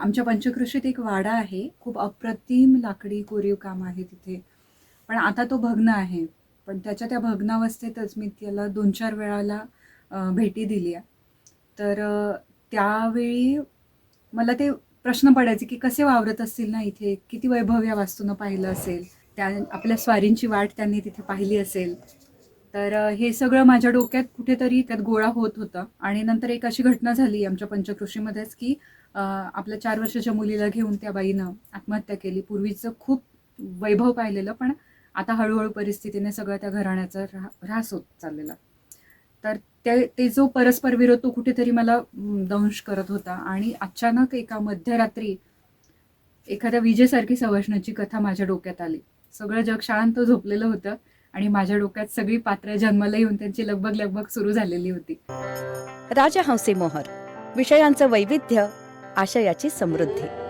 आमच्या पंचकृषीत एक वाडा आहे. खूप अप्रतिम लाकडी कोरीव काम आहे तिथे. पण आता तो भग्न आहे. पण त्याच्या त्या भग्नावस्थेतच मी त्याला दोन चार वेळाला भेटी दिली आहे. तर त्यावेळी मला ते प्रश्न पडायचे की कसे वावरत असतील ना इथे? किती वैभव या वास्तूनं पाहिलं असेल? त्या आपल्या स्वारींची वाट त्यांनी तिथे पाहिली असेल? तर हे सगळं माझ्या डोक्यात कुठेतरी त्यात गोळा होत होतं. आणि नंतर एक अशी घटना झाली आमच्या पंचकृषीमध्येच की आपल्या चार वर्षाच्या मुलीला घेऊन त्या बाईनं आत्महत्या केली. पूर्वीचं खूप वैभव पाहिलेलं पण आता हळूहळू परिस्थितीने सगळं त्या घराण्याचा रा ऱ्हास होत चाललेला. तर ते ते जो परस्पर विरोध तो कुठेतरी मला दंश करत होता. आणि अचानक एका मध्यरात्री एखाद्या विजेसारखी सवशणाची कथा माझ्या डोक्यात आली. सगळं जग शांत झोपलेलं होतं. आणि माझ्या डोक्यात सगळी पात्र जन्माला येऊन त्यांची लगबग लगबग सुरू झालेली होती. राजहंसी मोहर विषयांचं वैविध्य आशयाची समृद्धी.